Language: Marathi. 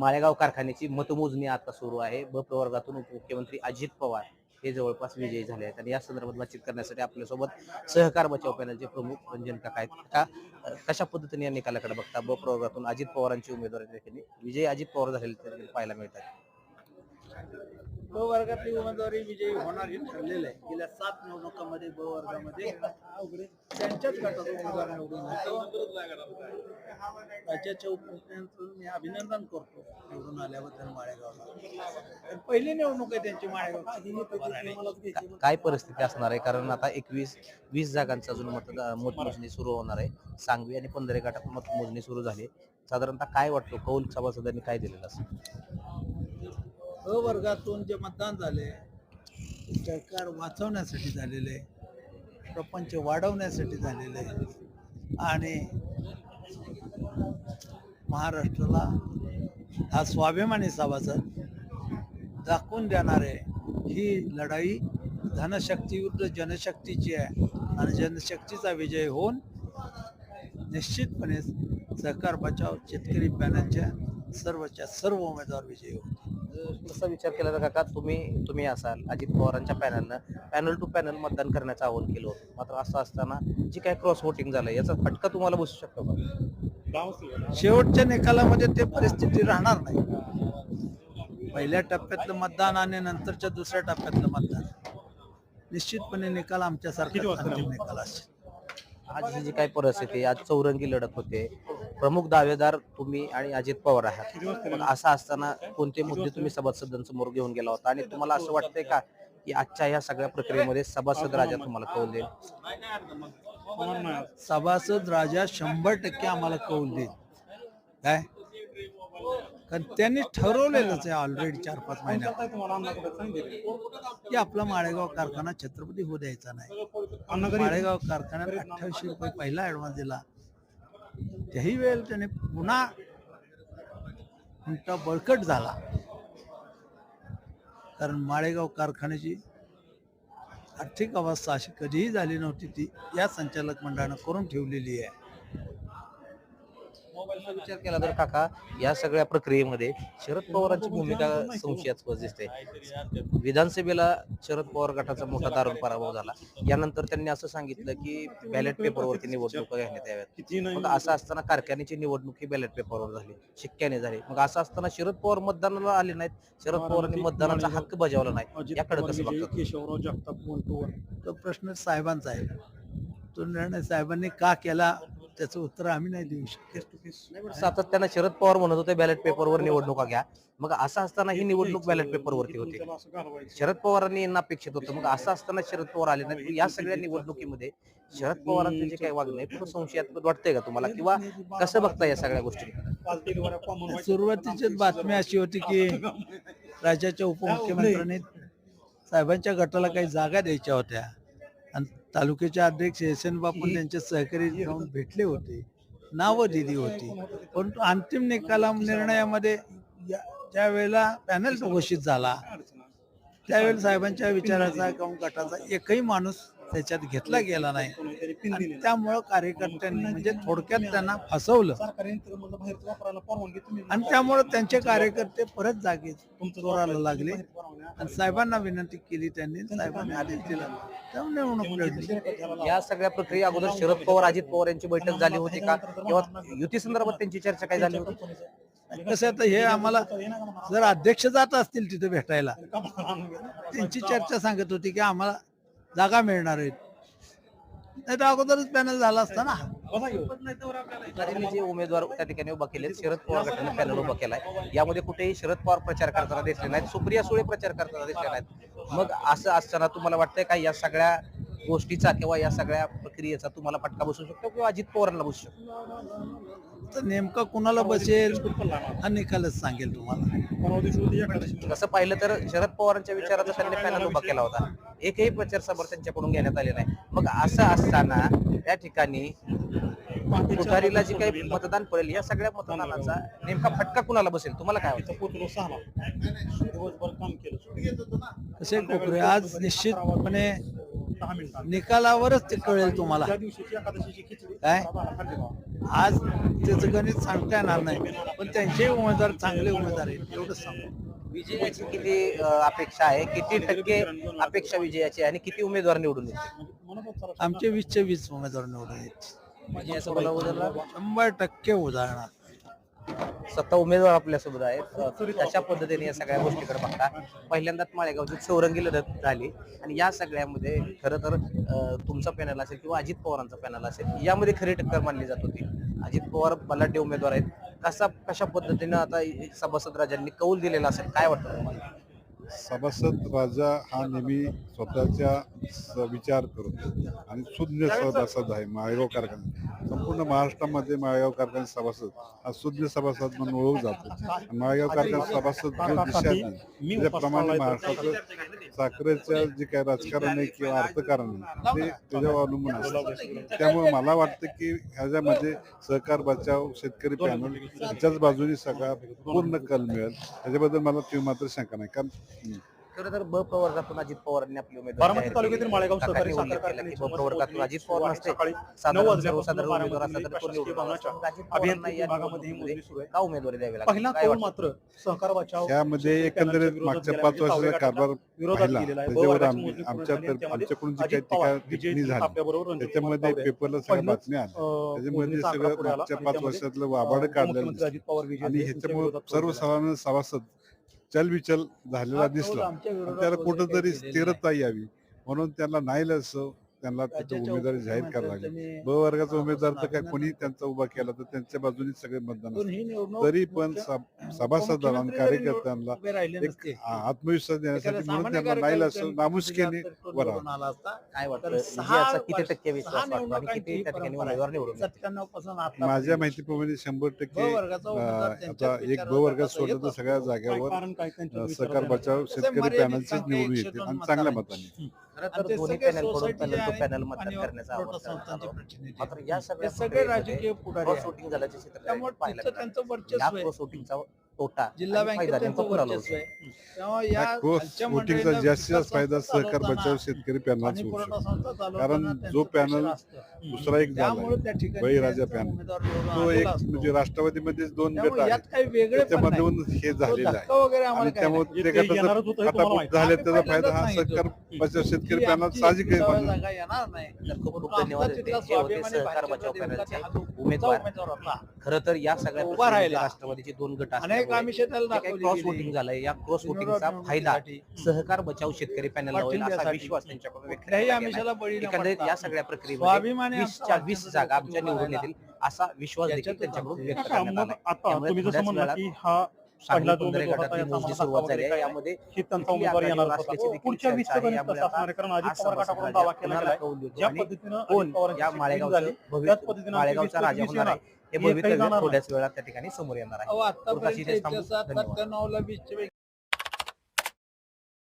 माळेगाव कारखान्याची मतमोजणी आता सुरू आहे. ब प्रवर्गातून उपमुख्यमंत्री अजित पवार हे जवळपास विजयी झाले आहेत. आणि या संदर्भात बातचीत करण्यासाठी आपल्यासोबत सहकार बचाव पॅनलचे प्रमुख रंजन काका आहेत. का कशा पद्धतीने या निकालाकडे बघता? ब प्रवर्गातून अजित पवारांची उमेदवारी विजय अजित पवार झालेले पाहायला मिळतात. ब वर्गातली उमेदवारी विजयी होणार हे ठरलेलं आहे. गेल्या सात निवडणुकांमध्ये ब वर्गामध्ये त्यांच्याच गटाचा उमेदवार निवडून येतो राज्याच्या उपमुख्यमंत्र्यांचं मी अभिनंदन करतो निवडून आल्याबद्दल माळेगावला. पहिली निवडणूक आहे त्यांची माळेगाव का- काय परिस्थिती असणार आहे? कारण आता एकवीस वीस जागांचा अजून मतदा मतमोजणी सुरू होणार आहे. सांगवी आणि पंधरे गटात मतमोजणी सुरू झाली. साधारणतः काय वाटतो? कौल सभासदांनी काय दिलेलं असं? ब वर्गातून जे मतदान झाले सरकार वाचवण्यासाठी झालेले आहे. प्रपंच वाढवण्यासाठी झालेले आहे आणि महाराष्ट्राला हा स्वाभिमानी सभासद दाखवून देणारे ही लढाई धनशक्ती विरुद्ध जनशक्तीची आहे आणि जनशक्तीचा विजय होऊन निश्चितपणे सहकार बचाव शेतकरी पॅनलच्या सर्वच्या सर्व उमेदवार विजयी होतील तसा विचार केला तर काका तुम्ही तुम्ही असाल अजित पवारांच्या पॅनलनं. पॅनल टू पॅनल मतदान करण्याचं आवाहन केलं होतं. मात्र असं असताना जी काय क्रॉस वोटिंग झालं याचा फटका तुम्हाला बसू शकतो का? शेवटच्या निकालामध्ये ते परिस्थिती राहणार नाही. पहिल्या टप्प्यातलं मतदान आणि नंतरच्या दुसऱ्या टप्प्यातलं मतदान. निश्चितपणे निकाल आमच्यासारखा निकाल असेल. आजची जी काय परिस्थिती आज चौरंगी लढत होते. प्रमुख दावेदार तुम्ही आणि अजित पवार आहात. मग असं असताना कोणते मुद्दे तुम्ही सभासदांसमोर घेऊन गेला होता? आणि तुम्हाला असं वाटतंय का की आजच्या ह्या सगळ्या प्रक्रियेमध्ये सभासद राजा तुम्हाला कौल देईल? सभासद राजा शंभर टक्के आम्हाला कौल देईल. काय? कारण त्यांनी ठरवलेलंच आहे ऑलरेडी चार पाच महिन्यात की आपला माळेगाव कारखाना छत्रपती होऊ द्यायचा नाही. माळेगाव कारखान्यात अठ्ठावीसशे रुपये पहिला ऍडव्हान्स दिला. त्याही वेळेला त्याने पुन्हा उलटा बळकट झाला. कारण माळेगाव कारखान्याची आर्थिक अवस्था अशी कधीही झाली नव्हती ती या संचालक मंडळानं करून ठेवलेली आहे. विचार केला तर काका या सगळ्या प्रक्रियेमध्ये शरद पवारांची भूमिका संशयास्पद दिसते विधानसभेला शरद पवार गटाचा मोठा दारुण पराभव झाला. यानंतर त्यांनी असं सांगितलं की बॅलेट पेपरवरती निवडणुका घेण्यात याव्यात. मग असं असताना कारखान्याची निवडणूक ही बॅलेट पेपरवर झाली. शिक्क्याने झाली. मग असं असताना शरद पवार मतदानाला आले नाहीत. शरद पवारांनी मतदानाचा हक्क बजावला नाही. याकडे कसं बघतात? केशवराव जगताप म्हणतो. तो प्रश्न साहेबांचा आहे. तो निर्णय साहेबांनी का केला? त्याचं उत्तर आम्ही नाही देऊ शकत. सातत्यानं शरद पवार म्हणत होते बॅलेट पेपरवर निवडणुका घ्या. मग असं असताना ही निवडणूक बॅलेट पेपरवरती होती. शरद पवारांनी यांना अपेक्षित होतं. मग असं असताना शरद पवार आले नाही या सगळ्या निवडणुकीमध्ये शरद पवारांचं जे काही वागणं आहे थोडं संशयास्पद वाटतंय का तुम्हाला? किंवा कसं बघता या सगळ्या गोष्टी? सुरुवातीचीच बातमी अशी होती की राज्याच्या उपमुख्यमंत्र्यांनी साहेबांच्या गटाला काही जागा द्यायच्या होत्या. तालुक्याचे अध्यक्ष एस एन बापून त्यांचे सहकारी जाऊन भेटले होते. नावं दिली होती. परंतु अंतिम निकाला निर्णयामध्ये ज्या वेळेला पॅनल घोषित झाला. त्यावेळेला साहेबांच्या विचाराचा किंवा गटाचा एकही माणूस त्याच्यात घेतला गेला नाही. त्यामुळं कार्यकर्त्यांनी म्हणजे थोडक्यात त्यांना फसवलं. आणि त्यामुळे त्यांचे कार्यकर्ते परत जागे जोराला लागले. आणि साहेबांना विनंती केली त्यांनी. साहेबांनी आदेश दिला. त्यामुळे निवडणूक या सगळ्या प्रक्रिया अगोदर शरद पवार अजित पवार यांची बैठक झाली होती का? किंवा युती संदर्भात त्यांची चर्चा काय झाली होती? कसं आता हे आम्हाला जर अध्यक्ष जात असतील तिथे भेटायला त्यांची चर्चा सांगत होती की आम्हाला जागा मिळणार आहेत. नाही तर अगोदरच पॅनल झाला असता ना. तुतारीने जे उमेदवार त्या ठिकाणी उभा केले शरद पवार गटाने पॅनल उभा केलाय. यामध्ये कुठेही शरद पवार प्रचार करताना दिसले नाहीत सुप्रिया सुळे प्रचार करताना दिसले नाहीत. मग असं असताना तुम्हाला वाटतंय का या सगळ्या गोष्टीचा किंवा या सगळ्या प्रक्रियेचा तुम्हाला फटका बसू शकतो किंवा अजित पवारांना बसू शकतो? तर नेमका कुणाला बसेल हा निकालच सांगेल तुम्हाला. तसं पाहिलं तर शरद पवारांच्या विचाराचा त्यांनी पॅनल उभा केला होता. एकही प्रचार सभा त्यांच्याकडून घेण्यात आले नाही. मग असं असताना त्या ठिकाणी तुतारीला जे काही मतदान पडेल या सगळ्या मतदानाचा नेमका फटका कुणाला बसेल? तुम्हाला काय वाटतं? कसे कोपरे आज निश्चितपणे निकालावरच ते कळेल तुम्हाला. काय? आज त्याचं गणित सांगता येणार नाही पण त्यांचेही उमेदवार चांगले उमेदवार आहेत एवढंच सांगू. विजयाची किती अं, अपेक्षा आहे? किती टक्के अपेक्षा विजयाची आहे? आणि किती उमेदवार निवडून येतील? आमचे वीसचे वीस उमेदवार निवडून आहेत विजयाचा मला उजळला शंभर टक्के उदाहरणार सत्ता उमेदवार आपल्यासोबत आहेत. अ, तशा पद्धतीने या सगळ्या गोष्टीकडे बघता? पहिल्यांदाच माळेगावची चौरंगी लढत झाली आणि या सगळ्यामध्ये खरं तर तुमचा पॅनल असेल किंवा अजित पवारांचा पॅनल असेल यामध्ये खरी टक्कर मानली जात होती. अजित पवार बलाढ्य उमेदवार आहेत. कसा कशा पद्धतीनं आता सभासद राजांनी कौल दिलेला असेल? काय वाटतं तुम्हाला? सभासद राजा हा नेहमी स्वतःच्या स- विचार करतो. आणि सुज्ञ सभासद आहे माळेगाव कारखाना. संपूर्ण महाराष्ट्रामध्ये माळेगाव कारखाना सभासद. हा सुज्ञ सभासद म्हणून ओळख जातो. माळेगाव कारखाना सभासद त्याप्रमाणे महाराष्ट्रातलं साखरेचं जे काही राजकारण आहे किंवा अर्थकारण आहे ते त्याच्यावर अवलंबून असतं. त्यामुळे मला वाटतं की ह्याच्यामध्ये सहकार बचाव शेतकरी पॅनल याच्याच बाजूने सगळा पूर्ण कल मिळेल. त्याच्याबद्दल मला तीव्र मात्र शंका नाही कारण खरं तर ब प्रवर्गातून अजित पवारांनी आपली बारामती तालुक्यातील. माळेगाव काकांनी सहकारी उल्लेख साखर केला की ब कारखान्याची प्रवर्गातून अजित पवार नसते सकाळी नऊ साधारण वाजल्यापासून सर्वसाधारण उमेदवार बारामती असला तर तो प्रशासकीय निवडून भवनाच्या आला. अजित पवारांना अभियांत्रिकी या विभागामध्ये ही निवडणुकीमध्ये मोजणी सुरू आहे. का उमेदवारी द्यावी लागली पहिला काय कौल वाटतं? मात्र सहकार बचाव त्यामध्ये एकंदरीत मागच्या. पाच वर्षाचा कारभार पाहिला. त्याच्यावर आमच्या तर- आमच्याकडून जी काही पवार, टीका टिप्पणी झाली त्याच्यामध्ये पेपरला. सगळ्या पहिलंच, बातम्या आल्या त्याच्यामध्ये सगळं मागच्या पाच वर्षातलं वाबाड विजय आणि यांच्या ह्याच्यामुळे सर्वसाधारण सभासद चलबिचल झालेला दिसला त्याला कुठंतरी. स्थिरता यावी म्हणून त्यांना नाही असं त्यांना तिथे राज्याच्या उमेदवारी जाहीर करायला लागली ब वर्गाचा उमेदवार तर काय कोणी त्यांचा उभा केला तर त्यांच्या बाजूने सगळे मतदान तरी पण सभासदांना कार्यकर्त्यांना एक आत्मविश्वास देण्यासाठी म्हणून सामान्य त्यांना नाही असं नामुष्कीने दिला तर तो बरा निवडून आला असता. काय वाटतं तर सहा विजयाचा किती वर्ष- टक्के विश्वास सहा वाटतो आणि निवडणुकांची किती ही त्या ठिकाणी परंपरा उमेदवार आहे. निवडून येतील? 97 पासून आता माझ्या माहितीप्रमाणे शंभर ब टक्के आता एक ब वर्गात सोडलं येत तर सगळ्या जागेवर सहकार येणार? बचाव शेतकरी पॅनलचीच निवडून दोन आणि. चांगल्या मतांनी तर दोन्ही पॅनल टू पॅनल मतदान करण्याचा मात्र. या सगळ्या सगळे राजकीय पुढारी. वोटिंग झाल्याचे चित्र त्यामुळे. त्यांचं वर्चस्व वोटिंगचा तोटा जिल्हा आणि बँकेत फायदा त्यांचं नेमका कोणाला वर्चस्व होतो? आहे तेव्हा या या क्रॉस खालच्या वोटिंगचा मंडळींना जास्तीत जास्त विकास फायदा संस्था सहकार चालवताना बचाव शेतकरी पॅनलच आणि होऊ पुरवठा शकतो संस्था चालवताना कारण त्यांचं जो पॅनल असतं. दुसरा एक त्यामुळे झाला त्या ठिकाणी बळीराजा त्यांचा पॅनल उमेदवार निवडून तो आलेला एक असतो. म्हणजे राष्ट्रवादीमध्ये दोन गट त्यामुळे यात आहेत काही वेगळे पण नाही. त्याच्यामधून हे तो झालेलं आहे धक्का वगैरे आम्हाला आणि काही त्यामुळे नाही. ते ते येणारच गटाचं होतं हे तुम्हाला आता माहिती. झाले आम्ही त्याचा फायदा हा पहिल्यांदाच सांगितलं. बचाव शेतकरी पॅनल आमची साहजिक आहे विसाव्या म्हणून. जागा येणार नाही तर खूप खूप धन्यवाद आमचा तिथला स्वाभिमानी पॅनलचे हा जो उमेदवार उमेदवार होता. खरं तर या सगळ्या उभा राहिला. राष्ट्रवादीचे दोन गट अनेक दाखवली क्रॉस गेली. वोटिंग झालंय या क्रॉस वोटिंगचा फायदा निवडणुकीसाठी. सहकार बचाव शेतकरी पॅनलला होईल पाठिंब्यासाठी. असा विश्वास त्यांच्याकडून व्यक्त कुठल्याही केला गेला आमिषाला बळी आहे. न एकंदरीत पडता या सगळ्या प्रक्रियेमध्ये स्वाभिमानी वीसच्या आमचा वीस जागा आमच्या निवडून. येतील असा विश्वास देखील त्यांच्याकडून व्यक्त करण्यात आला आता त्यामुळे तुम्ही जसं थोड्याच म्हणला वेळात की हा पहिला जो कुंदरे उमेदवार गटातली होता, मोजणी याचा सुरुवात झाली आहे काय यामध्ये ही त्यांचा कुठली उमेदवार आघाडीवर येणार असल्याची होता देखील पुढच्या असणार कारण अजित पवार गटाकडून दावा केला गेलाय. ज्या पद्धतीनं या त्याच माळेगावचा राजा वीस होणार आहे. हे भवितव्य. थोड्याच वेळात त्या ठिकाणी समोर येणार आहे.